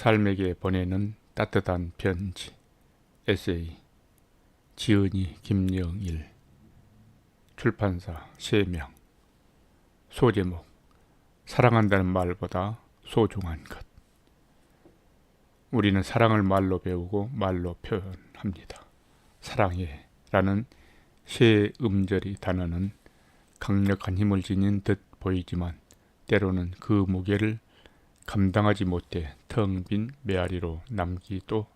삶에게 보내는 따뜻한 편지. 에세이. 지은이 김영일. 출판사 세명. 소제목. 사랑한다는 말보다 소중한 것. 우리는 사랑을 말로 배우고 말로 표현합니다. 사랑해 라는 세 음절이 단어는 강력한 힘을 지닌 듯 보이지만 때로는 그 무게를 감당하지 못해 텅 빈 메아리로 남기도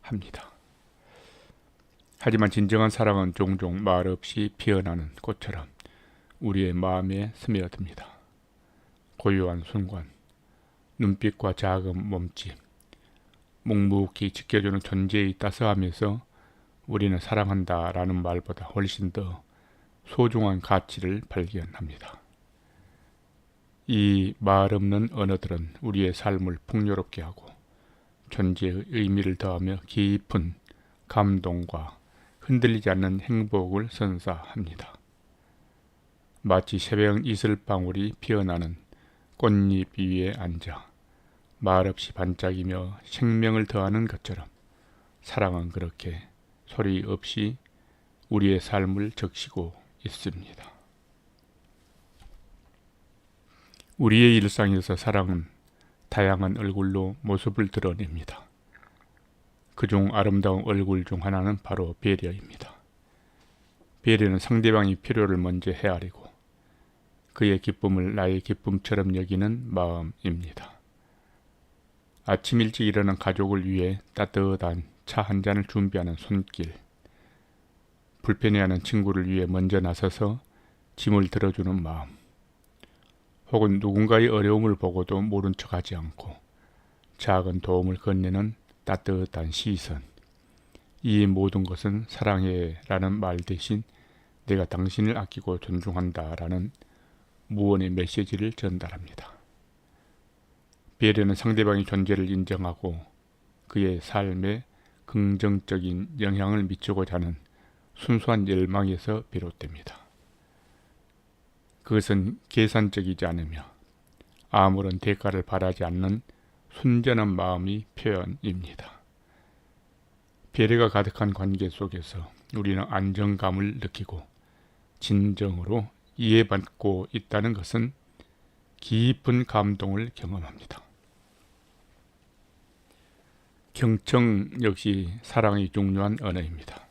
합니다. 하지만 진정한 사랑은 종종 말없이 피어나는 꽃처럼 우리의 마음에 스며듭니다. 고요한 순간, 눈빛과 작은 몸짓, 묵묵히 지켜주는 존재의 따스함에서 우리는 사랑한다라는 말보다 훨씬 더 소중한 가치를 발견합니다. 이 말 없는 언어들은 우리의 삶을 풍요롭게 하고 존재의 의미를 더하며 깊은 감동과 흔들리지 않는 행복을 선사합니다. 마치 새벽 이슬방울이 피어나는 꽃잎 위에 앉아 말없이 반짝이며 생명을 더하는 것처럼 사랑은 그렇게 소리 없이 우리의 삶을 적시고 있습니다. 우리의 일상에서 사랑은 다양한 얼굴로 모습을 드러냅니다. 그중 아름다운 얼굴 중 하나는 바로 배려입니다. 배려는 상대방의 필요를 먼저 헤아리고 그의 기쁨을 나의 기쁨처럼 여기는 마음입니다. 아침 일찍 일어난 가족을 위해 따뜻한 차 한 잔을 준비하는 손길, 불편해하는 친구를 위해 먼저 나서서 짐을 들어주는 마음, 혹은 누군가의 어려움을 보고도 모른 척하지 않고 작은 도움을 건네는 따뜻한 시선. 이 모든 것은 사랑해라는 말 대신 내가 당신을 아끼고 존중한다라는 무언의 메시지를 전달합니다. 배려는 상대방의 존재를 인정하고 그의 삶에 긍정적인 영향을 미치고자 하는 순수한 열망에서 비롯됩니다. 그것은 계산적이지 않으며 아무런 대가를 바라지 않는 순전한 마음의 표현입니다. 배려가 가득한 관계 속에서 우리는 안정감을 느끼고 진정으로 이해받고 있다는 것은 깊은 감동을 경험합니다. 경청 역시 사랑이 중요한 언어입니다.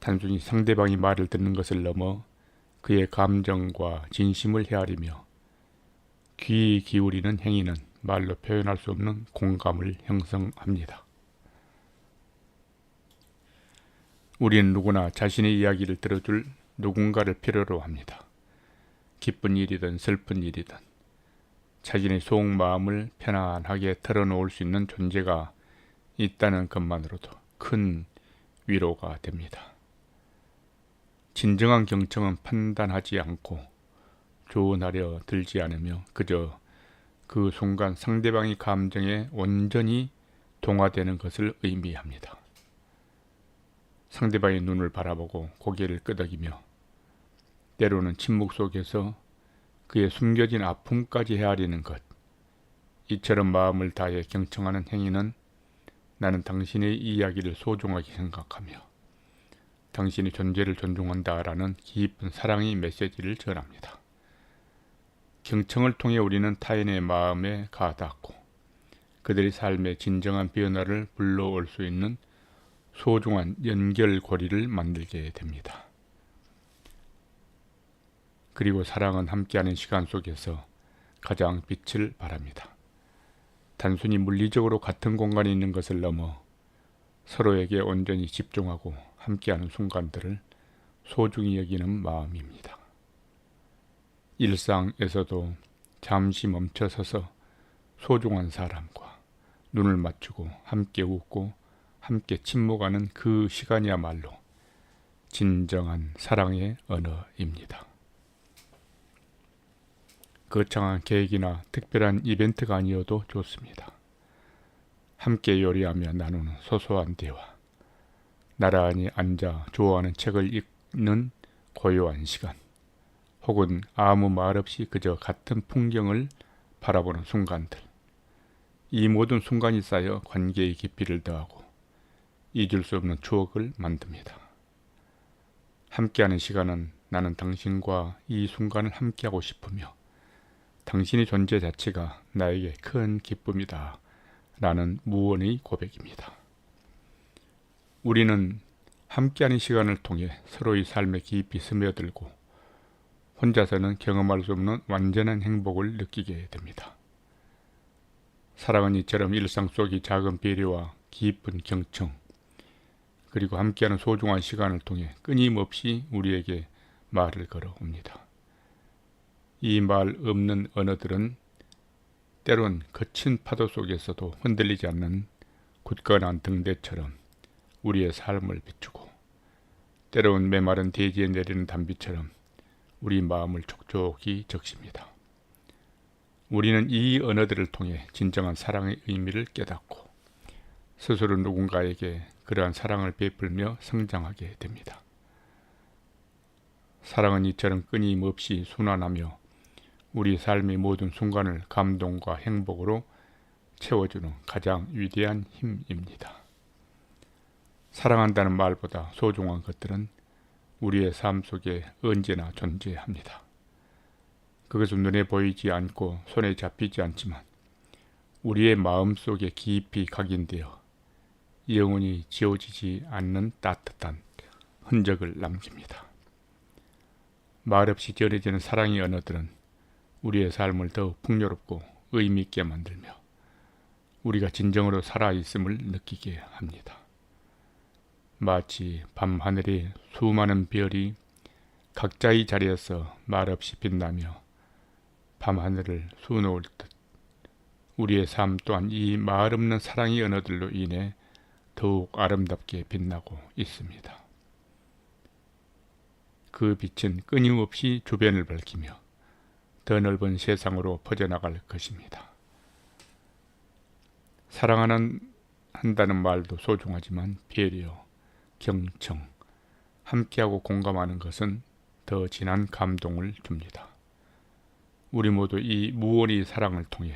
단순히 상대방이 말을 듣는 것을 넘어 그의 감정과 진심을 헤아리며 귀 기울이는 행위는 말로 표현할 수 없는 공감을 형성합니다. 우리는 누구나 자신의 이야기를 들어줄 누군가를 필요로 합니다. 기쁜 일이든 슬픈 일이든 자신의 속마음을 편안하게 털어놓을 수 있는 존재가 있다는 것만으로도 큰 위로가 됩니다. 진정한 경청은 판단하지 않고 조언하려 들지 않으며 그저 그 순간 상대방의 감정에 온전히 동화되는 것을 의미합니다. 상대방의 눈을 바라보고 고개를 끄덕이며 때로는 침묵 속에서 그의 숨겨진 아픔까지 헤아리는 것. 이처럼 마음을 다해 경청하는 행위는 나는 당신의 이야기를 소중하게 생각하며 당신의 존재를 존중한다라는 깊은 사랑의 메시지를 전합니다. 경청을 통해 우리는 타인의 마음에 가닿고 그들의 삶의 진정한 변화를 불러올 수 있는 소중한 연결고리를 만들게 됩니다. 그리고 사랑은 함께하는 시간 속에서 가장 빛을 발합니다. 단순히 물리적으로 같은 공간에 있는 것을 넘어 서로에게 온전히 집중하고 함께하는 순간들을 소중히 여기는 마음입니다. 일상에서도 잠시 멈춰서서 소중한 사람과 눈을 맞추고 함께 웃고 함께 침묵하는 그 시간이야말로 진정한 사랑의 언어입니다. 거창한 계획이나 특별한 이벤트가 아니어도 좋습니다. 함께 요리하며 나누는 소소한 대화, 나란히 앉아 좋아하는 책을 읽는 고요한 시간, 혹은 아무 말 없이 그저 같은 풍경을 바라보는 순간들. 이 모든 순간이 쌓여 관계의 깊이를 더하고 잊을 수 없는 추억을 만듭니다. 함께하는 시간은 나는 당신과 이 순간을 함께하고 싶으며 당신의 존재 자체가 나에게 큰 기쁨이다. 라는 무언의 고백입니다. 우리는 함께하는 시간을 통해 서로의 삶에 깊이 스며들고 혼자서는 경험할 수 없는 완전한 행복을 느끼게 됩니다. 사랑은 이처럼 일상 속의 작은 배려와 깊은 경청, 그리고 함께하는 소중한 시간을 통해 끊임없이 우리에게 말을 걸어옵니다. 이 말 없는 언어들은 때론 거친 파도 속에서도 흔들리지 않는 굳건한 등대처럼 우리의 삶을 비추고 때로는 메마른 대지에 내리는 단비처럼 우리 마음을 촉촉히 적십니다. 우리는 이 언어들을 통해 진정한 사랑의 의미를 깨닫고 스스로 누군가에게 그러한 사랑을 베풀며 성장하게 됩니다. 사랑은 이처럼 끊임없이 순환하며 우리 삶의 모든 순간을 감동과 행복으로 채워주는 가장 위대한 힘입니다. 사랑한다는 말보다 소중한 것들은 우리의 삶 속에 언제나 존재합니다. 그것은 눈에 보이지 않고 손에 잡히지 않지만 우리의 마음 속에 깊이 각인되어 영원히 지워지지 않는 따뜻한 흔적을 남깁니다. 말없이 전해지는 사랑의 언어들은 우리의 삶을 더욱 풍요롭고 의미있게 만들며 우리가 진정으로 살아있음을 느끼게 합니다. 마치 밤하늘에 수많은 별이 각자의 자리에서 말없이 빛나며 밤하늘을 수놓을 듯 우리의 삶 또한 이 말없는 사랑의 언어들로 인해 더욱 아름답게 빛나고 있습니다. 그 빛은 끊임없이 주변을 밝히며 더 넓은 세상으로 퍼져나갈 것입니다. 사랑하는 한다는 말도 소중하지만 배려, 경청, 함께하고 공감하는 것은 더 진한 감동을 줍니다. 우리 모두 이 무언의 사랑을 통해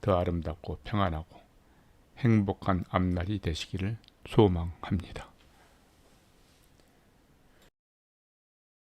더 아름답고 평안하고 행복한 앞날이 되시기를 소망합니다.